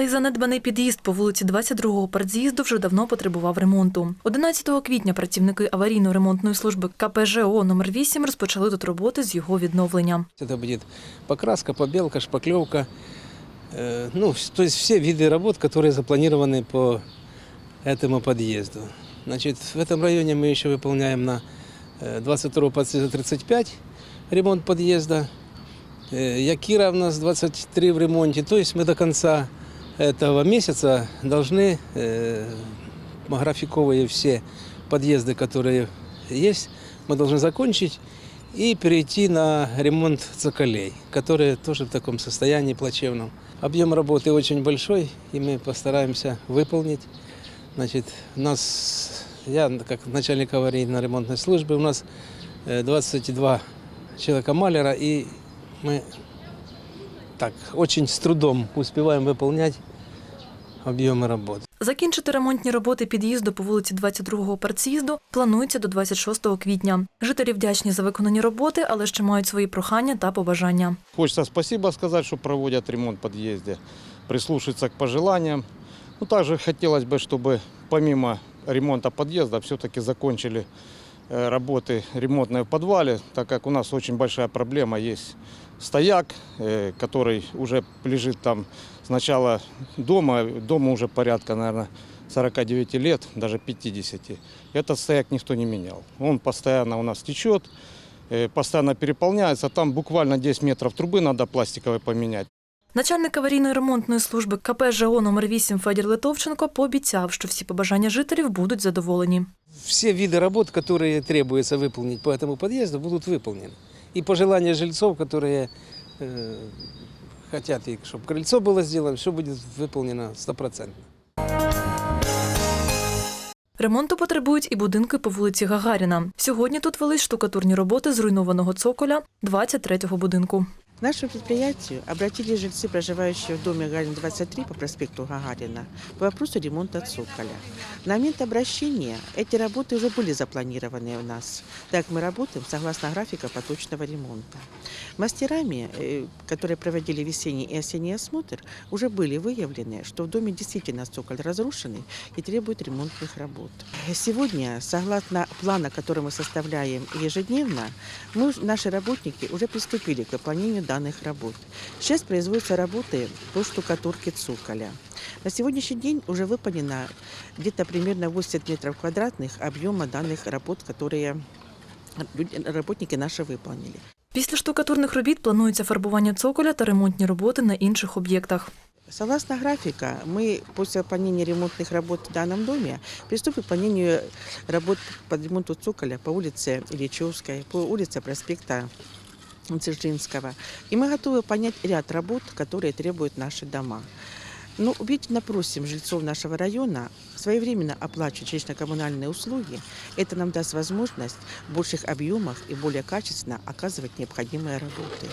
Цей занедбаний під'їзд по вулиці 22-го передз'їзду вже давно потребував ремонту. 11 квітня працівники аварійно-ремонтної служби КПЖО номер 8 розпочали тут роботи з його відновлення. Это будет покраска, побелка, шпаклевка. Э, Ну, вс- то есть все виды работ, которые запланированы по этому подъезду. Значит, в этом районе мы еще выполняем на э, 22 подъезда 35 ремонт подъезда. Э, Якира у нас 23 в ремонте. То есть мы до конца этого месяца должны э, графиковые все подъезды, которые есть, мы должны закончить и перейти на ремонт цоколей, которые тоже в таком состоянии плачевном. Объем работы очень большой, и мы постараемся выполнить. Значит, у нас, я как начальник аварийно-ремонтной службы, у нас э, 22 человека маляра, и мы так очень с трудом успеваем выполнять объемы работ. Закінчити ремонтні роботи під'їзду по вулиці 22-го передз'їзду планується до 26 квітня. Жителі вдячні за виконані роботи, але ще мають свої прохання та побажання. Хочется спасибо сказать, что проводят ремонт в подъезде, прислушаться к пожеланиям. Ну, также хотелось бы, чтобы помимо ремонта подъезда все-таки закончили э, работы ремонтные в подвале, так как у нас очень большая проблема есть стояк, э, который уже лежит там с начала дома, дому уже порядка, наверное, 49 лет, даже 50. Этот стояк никто не менял. Он постоянно у нас течет, э, постоянно переполняется. Там буквально 10 метров трубы надо пластиковой поменять. Начальник аварійної ремонтної служби КП ЖО номер 8 Федір Литовченко пообіцяв, що всі побажання жителів будуть задоволені. все виды работ, которые требуется выполнить по этому подъезду, будут выполнены. И пожелания жильцов, которые э, хотят, чтобы крыльцо было сделано, все будет выполнено стопроцентно. Ремонту потребують і будинки по вулиці Гагаріна. Сьогодні тут велись штукатурні роботи зруйнованого цоколя 23-го будинку. Нашему предприятию обратились жильцы, проживающие в доме Гагарина 23 по проспекту Гагарина, по вопросу ремонта цоколя. На момент обращения эти работы уже были запланированы у нас, так мы работаем согласно графика поточного ремонта. Мастерами, э, которые проводили весенний и осенний осмотр, уже были выявлены, что в доме действительно цоколь разрушенный и требует ремонтных работ. Сегодня, согласно плана, который мы составляем ежедневно, мы, наши работники уже приступили к выполнению данных работ. Сейчас производятся работы по штукатурке цоколя. На сегодняшний день уже выполнено где-то примерно 80 метров квадратных объема данных работ, которые люди- работники наши выполнили. Після штукатурних робіт планується фарбування цоколя та ремонтні роботи на інших об'єктах. Согласно графика, мы после выполнения ремонтных работ в данном доме приступим к выполнению работ по ремонту цоколя по улице Ильичевской, по улице проспекта Дзержинского. И мы готовы понять ряд работ, которые требуют наши дома. Но убедительно просим жильцов нашего района своевременно оплачивать жилищно-коммунальные услуги. Это нам даст возможность в больших объемах и более качественно оказывать необходимые работы.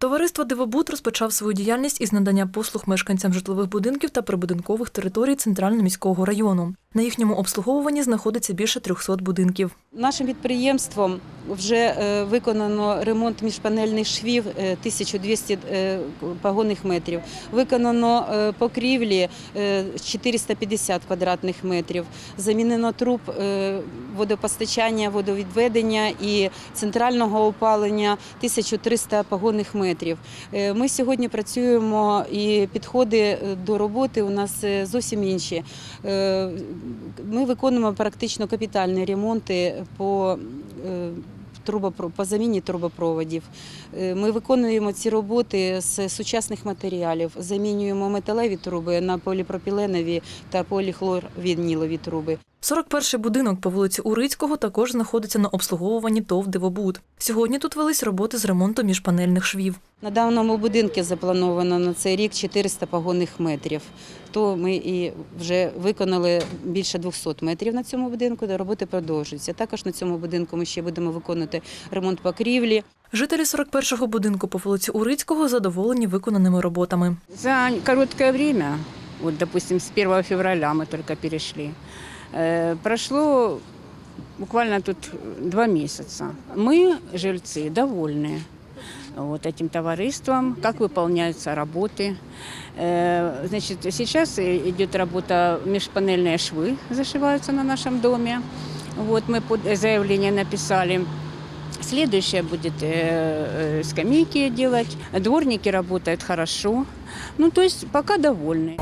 Товариство Дивобуд розпочав свою діяльність із надання послуг мешканцям житлових будинків та прибудинкових територій центрально-міського району. На їхньому обслуговуванні знаходиться більше 300 будинків. Нашим підприємством вже е, виконано ремонт міжпанельних швів е, 1200 е, погонних метрів. Виконано е, покрівлі е, 450 квадратних метрів. Замінено труб е, водопостачання, водовідведення і центрального опалення 1300 погонних метрів. Е, Ми сьогодні працюємо і підходи е, до роботи у нас е, зовсім інші. Ми виконуємо практично капітальні ремонти по е, по заміні трубопроводів. Е, Ми виконуємо ці роботи з сучасних матеріалів, замінюємо металеві труби на поліпропіленові та поліхлорвінілові труби. 41-й будинок по вулиці Урицького також знаходиться на обслуговуванні ТОВ Дивобуд. Сьогодні тут велись роботи з ремонту міжпанельних швів. На даному будинку заплановано на цей рік 400 погонних метрів. То ми і вже виконали більше 200 метрів на цьому будинку, де роботи продовжуються. Також на цьому будинку ми ще будемо виконувати ремонт покрівлі. Жителі 41-го будинку по вулиці Урицького задоволені виконаними роботами. За короткое время, вот, допустим, с 1 февраля мы только перешли, э, прошло буквально тут два месяца. Мы, жильцы, довольны. вот этим товариством, как выполняются работы. Э, Значит, сейчас и- идет работа, межпанельные швы зашиваются на нашем доме. Вот мы под- заявление написали. Следующее будет э, э, скамейки делать. Дворники работают хорошо. Ну, то есть пока довольны.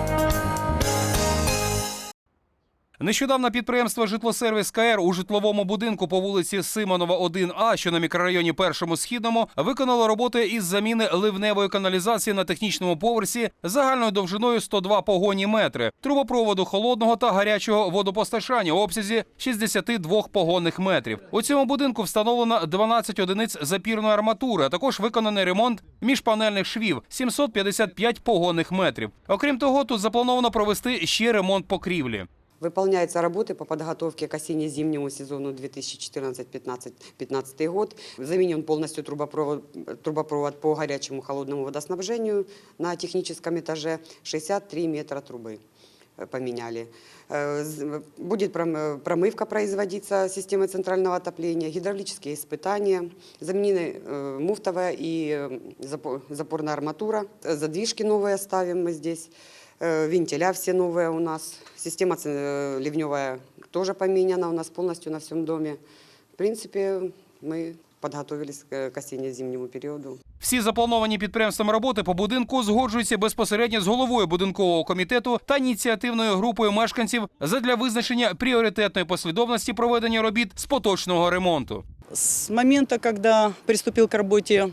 Нещодавно підприємство Житлосервіс КР у житловому будинку по вулиці Симонова 1А, що на мікрорайоні Першому Східному, виконало роботи із заміни ливневої каналізації на технічному поверсі загальною довжиною 102 погонні метри, трубопроводу холодного та гарячого водопостачання у обсязі 62 погонних метрів. У цьому будинку встановлено 12 одиниць запірної арматури, а також виконаний ремонт міжпанельних швів 755 погонних метрів. Окрім того, тут заплановано провести ще ремонт покрівлі. Выполняются работы по подготовке к осенне-зимнему сезону 2014-2015 год. Заменен полностью трубопровод, трубопровод по горячему холодному водоснабжению на техническом этаже. 63 метра трубы э, поменяли. Э, з- Будет пром- э, промывка производиться системы центрального отопления, гидравлические испытания, заменены э, муфтовая и э, запо- запорная арматура, Э, задвижки новые ставим мы здесь. Э, Вентиля все новые у нас. Система ц- э, ливневая тоже поменяна у нас полностью на всем доме. В принципе, мы подготовились к к осенне-зимнему периоду. Всі заплановані підприємством роботи по будинку узгоджуються безпосередньо з головою будинкового комітету та ініціативною групою мешканців задля визначення пріоритетної послідовності проведення робіт з поточного ремонту. С момента, когда приступил к работе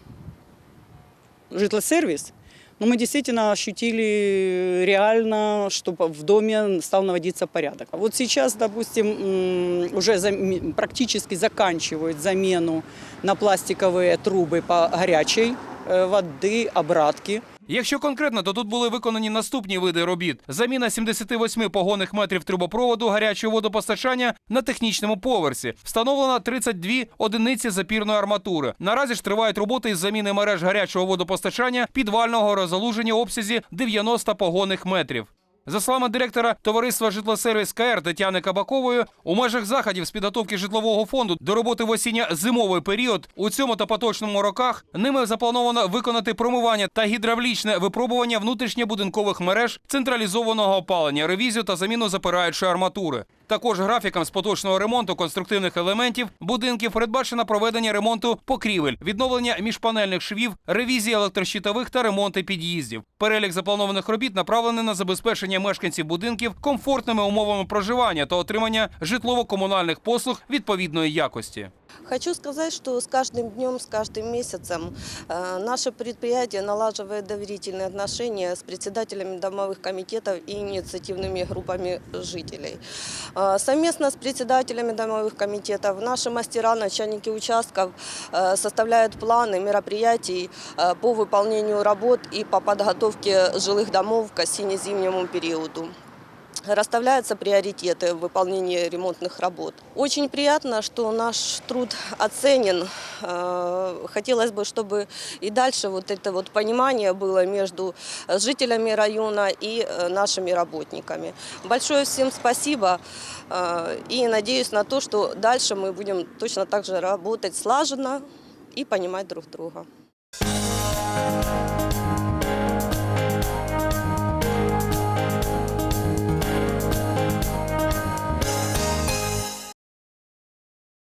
житлосервис, ну, мы действительно ощутили реально, что по- в доме стал наводиться порядок. А Вот сейчас, допустим, м, уже зам- практически заканчивают замену на пластиковые трубы по горячей э, воды, обратки. Якщо конкретно, то тут були виконані наступні види робіт: заміна 78 погонних метрів трубопроводу гарячого водопостачання на технічному поверсі. Встановлено 32 одиниці запірної арматури. Наразі ж тривають роботи із заміни мереж гарячого водопостачання підвального розгалуження в обсязі 90 погонних метрів. За словами директора товариства Житлосервіс КР Тетяни Кабакової, у межах заходів з підготовки житлового фонду до роботи в осінньо-зимовий період у цьому та поточному роках ними заплановано виконати промивання та гідравлічне випробування внутрішньобудинкових мереж централізованого опалення, ревізію та заміну запираючої арматури. Також графіком з поточного ремонту конструктивних елементів будинків передбачено проведення ремонту покрівель, відновлення міжпанельних швів, ревізії електрощитових та ремонти під'їздів. Перелік запланованих робіт направлений на забезпечення мешканців будинків комфортними умовами проживання та отримання житлово-комунальних послуг відповідної якості. Хочу сказать, что с каждым днем, с каждым месяцем э, наше предприятие налаживает доверительные отношения с председателями домовых комитетов и инициативными группами жителей. Э, совместно с председателями домовых комитетов наши мастера, начальники участков э, составляют планы мероприятий по выполнению работ и по подготовке жилых домов к осенне-зимнему периоду расставляются приоритеты в выполнении ремонтных работ. Очень приятно, что наш труд оценен. Э, Хотелось бы, чтобы и дальше вот это вот понимание было между жителями района и э, нашими работниками. Большое всем спасибо э, и надеюсь на то, что дальше мы будем точно так же работать слаженно и понимать друг друга.